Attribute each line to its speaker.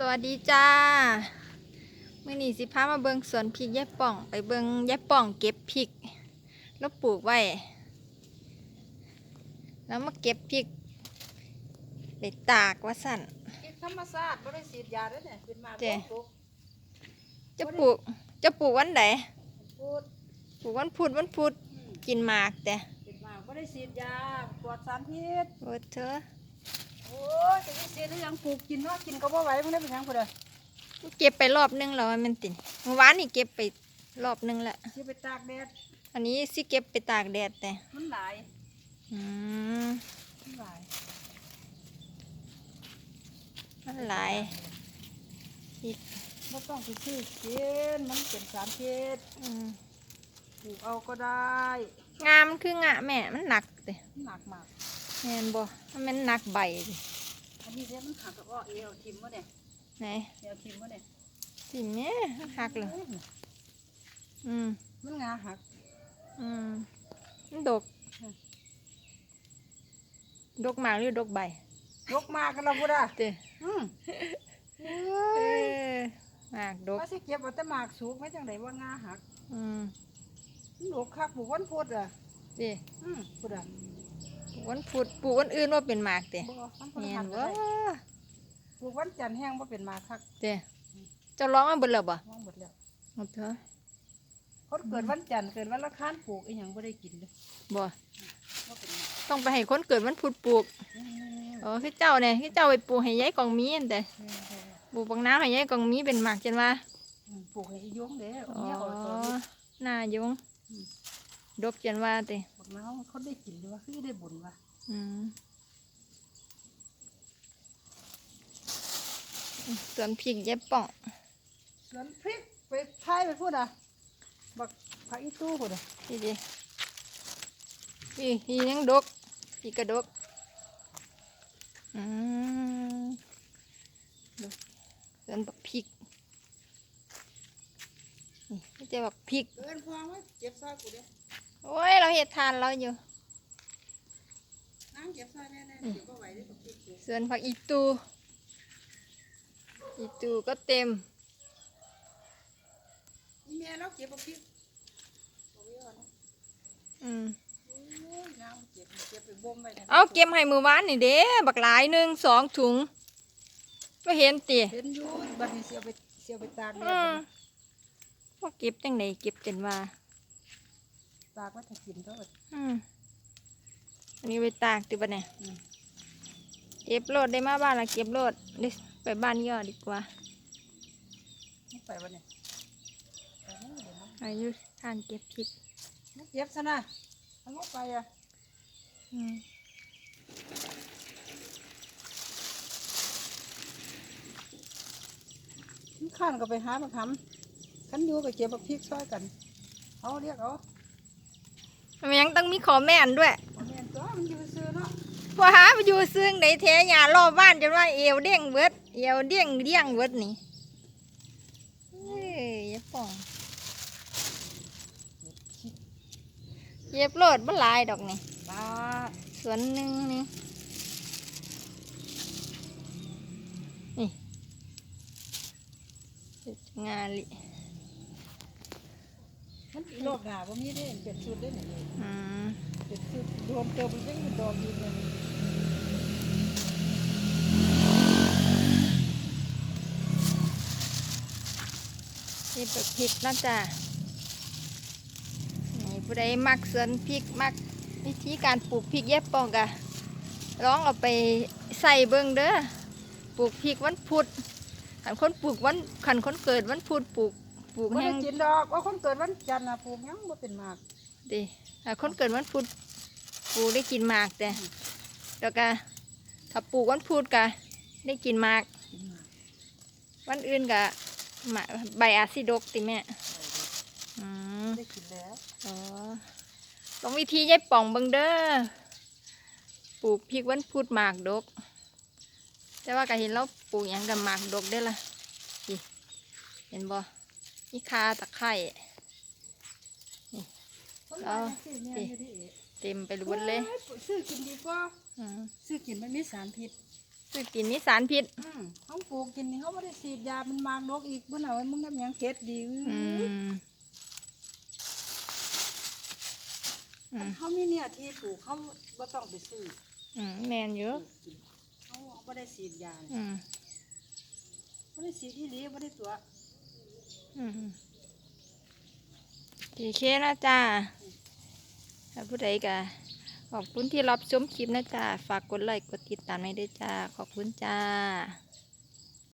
Speaker 1: สวัสดีจ้ามื่อนี้สิพามาเบิงสวนพริกยายป่อง ไปเบิงยายป่องเก็บพริก แล้วปลูกไว้ แล้วมาเก็บพริก ไปตากว่าสั่น
Speaker 2: กินธรรมชาติบ่ได้ฉีดยาเด้อเนี่ยเป็นมา
Speaker 1: เจ้
Speaker 2: ปลูก
Speaker 1: จะปลูกจะปลูกวันไหน
Speaker 2: พูด
Speaker 1: ปลูกวันพุธวันพุธ
Speaker 2: อืม
Speaker 1: กินหมากแต่
Speaker 2: เป็นมาบ่ได้ฉีดยาปลอดสารพิษ
Speaker 1: โอ้เธอ
Speaker 2: โอ้ยจะได้ฉีดหรือยังปลูกกินเนาะกินก็บ่ไหวมันได้เป็นหยังพุ่นเด้อ
Speaker 1: เก็บไปรอบนึงแล้วมันตินเมื่อวานนี่เก็บไปรอบนึงละ
Speaker 2: สิไปตากแดด
Speaker 1: อันนี้สิเก็บไปตากแดดแต่
Speaker 2: มันหลาย
Speaker 1: อืม
Speaker 2: มันหลาย
Speaker 1: มันหลายพริก
Speaker 2: บ่ต้องไปซื้อกินมันเป็นสารพิษ
Speaker 1: อืม
Speaker 2: ปลูกเอาก็ได้
Speaker 1: งามคืองะแม่มันหนักเด้
Speaker 2: มันหนักมาก
Speaker 1: แม่นบ่มันหนักใบดิ
Speaker 2: อันนี้เด้มันหักก็อ้อเอวทิ่มบ่เนี่ย
Speaker 1: ไหน
Speaker 2: เอวทิ่มบ่เนี่ย
Speaker 1: สิแม่มันหักเลยอืม
Speaker 2: มันงาหัก
Speaker 1: อืมมันดก ดกมากหรือดกใบ
Speaker 2: ยกมากันแล้วพุ่นอะ
Speaker 1: เด้
Speaker 2: อืม
Speaker 1: เออมากดก
Speaker 2: ว่าสิเก็บเอาแต่หมากสูงไว้จังไดว่างาหัก
Speaker 1: อืม
Speaker 2: หนูคักปลูกวันพุธอะ
Speaker 1: เด้
Speaker 2: อืมพุธอะ
Speaker 1: ปลูก วันพุธปลูกวันอื่นว่าเป็นหมากเด้
Speaker 2: บ่วันพุธ
Speaker 1: แม่
Speaker 2: หั
Speaker 1: น
Speaker 2: น
Speaker 1: บ่
Speaker 2: บ่ปลูกวันจันทร์แห้งบ่เป็นหมากคัก
Speaker 1: เด้เจ้าร้องมาเบิดแล้วบ่
Speaker 2: มองหมดแล้ว
Speaker 1: หมดเถอะ
Speaker 2: คนเกิดวันจันทร์เกิดวันละคานปลูกอีหยังบ่ได้กินเด้อ
Speaker 1: บ่
Speaker 2: บ่เป็นหมาก
Speaker 1: ต้องไปให้คนเกิดวันพุธปลูก
Speaker 2: อืม
Speaker 1: เออคือเจ้าเนี่ยคือเจ้าไปปลูกให้ยายกองมีอันแต่
Speaker 2: อืม
Speaker 1: ปลูกบักน้ำให้ยายกองมีเป็นหมากจันว่า
Speaker 2: อืมปลูกให้อียงเด้อ
Speaker 1: อ๋อ
Speaker 2: เมียเอาตัวนี้
Speaker 1: หน้ายุง
Speaker 2: อืม
Speaker 1: ดกจันว่าเต้
Speaker 2: บักน้าวเขาได้กินหรือว่าคือได้บุญวะ
Speaker 1: อืมสวนพริกยายป่อง
Speaker 2: สวนพริกไปทายไปพูดอะบักผักอีตู้พูดอะ
Speaker 1: นี่ดินี่นี่ยังดกพี่กระดกอืมดกสวนบักพริกนี่ไม่ใช่บักพริก
Speaker 2: เอิ้นพวงไว้เก็บซอยกูเด้อ
Speaker 1: โอ้ย เราเห็ดทานเราอยู่
Speaker 2: น้ำเก็บซอยแน่ๆเก็บบ่ไหวเด้อบักพริกกู
Speaker 1: สวนผักอีตู อีตูก็เต็ม
Speaker 2: นี่แม่เราเก็บบักพริกบ่มีว่านะ
Speaker 1: อืม
Speaker 2: โอ้ยน้ำเก็บเก็บไปบ่มไว้นี่ย
Speaker 1: เอาเก็บให้มือวานนี่เด้บักหลายหนึ่งสองถุงก็เห็นตี
Speaker 2: เห็นอยู่บัดนี้เสียไปเสียไปตากแด
Speaker 1: อื
Speaker 2: ด
Speaker 1: มว่าเก็บจังไหนเก็บจนว่า
Speaker 2: ตากไว้ถ้ากินเท่าไหร่
Speaker 1: อืมอันนี้ไปตากติบันเนี่ย
Speaker 2: อืม
Speaker 1: เก็บโลดได้มาบ้านละเก็บโลดเดี๋ยวไปบ้านย่อดีกว่า
Speaker 2: ไม่ไปวันนี้ไปเดี๋ยวนะ
Speaker 1: อายุทานเก็บพริก
Speaker 2: ไม่เก็บซะนะมันไม่ไปอะ
Speaker 1: อืม
Speaker 2: มันข้านก็ไปหาบักหำขันอยู่ก็เก็บบักพริกซอยกัน เอาเรียกเอา
Speaker 1: มันยังต้องมีขอแม่นด้วย
Speaker 2: บ่แม่นตัวมันอยู่ซื่อเนาะ
Speaker 1: พอหาไปอยู่ซึ่งไหนแท้หยารอบบ้านจนว่าเอวเด้งเบิดเอวเด้งเดี้ยงเบิดนี่เอ้ยอย่าป่องเย็บโลดบ่หลายดอกนี่
Speaker 2: ตา
Speaker 1: สวนหนึ่งนี่นี่เฮ็ดงานลิ
Speaker 2: มันอีรอบหนาบ่มีเด้เป็นชุดเด้นี่
Speaker 1: อืม
Speaker 2: เป็นชุดรวมเติมมันยังอยู่ดอกอยู่เลย
Speaker 1: นี่ปลูกพริกนาะจ้ะนี่ผู้ใดมักสวนพริกมักวิธีการปลูกพริกแยบปองกะลองเอาไปใส่เบิ่งเด้อปลูกพริกวันพุธขันคนปลูกวันขันคนเกิดวันพุธปลูก ปลูก
Speaker 2: บ่
Speaker 1: แห้
Speaker 2: ได้
Speaker 1: ง
Speaker 2: กินดอกว่าคนเกิดวันจันทร์น่ะปลูกหยังบ่เป็นหมาก
Speaker 1: ดิถ้าคนเกิดวันพุธปลูกได้กินหมากแต่แล้วก็ถ้าปลูกวันพุธกะได้กินหมาก
Speaker 2: กินหมาก
Speaker 1: วันอื่นกะหมากใบอาซิดกติแม่อืม
Speaker 2: ได้กินแล้ว
Speaker 1: อ๋อต้องวิธียายป่องเบังเด้อ ปลูกพริกวันพุธหมากดก แต่ว่าก็เห็นเราปลูกอย่างกับหมากดกได้อละนี่เห็นบ่ นี่คาตะไคร่
Speaker 2: คน
Speaker 1: เอา
Speaker 2: ว่าจังซี่แม่นอยู่ที่เอ๋
Speaker 1: เต็มไปหมดเลย
Speaker 2: โอ้ซื้อกินดีกว่า
Speaker 1: อืม
Speaker 2: ซื้อกินมันมีสารพิษ
Speaker 1: คือกินนี่สารพิษ
Speaker 2: อืมเขาปลูกกินนี่เขาไม่ได้ฉีดยามันมากนกอีกบ่น่ะว่ามึงทำหยังเฮ็ดดี
Speaker 1: อืมอืม
Speaker 2: เขามีเนี่ยที่ปลูกเขาบ่ต้องไปซื้อ
Speaker 1: อืมแมนอยู่
Speaker 2: เขาบ่ได้ฉีดยา
Speaker 1: อืม
Speaker 2: บ่ได้ฉีดอีหลีบ่ได้ตัว
Speaker 1: ดีเคนะจ้าถ้าผู้ใดก็ขอบคุณที่รับชมคลิปนะจ้า ฝากกดไลค์ กดติดตามให้ด้วยจ้า ขอบคุณจ้า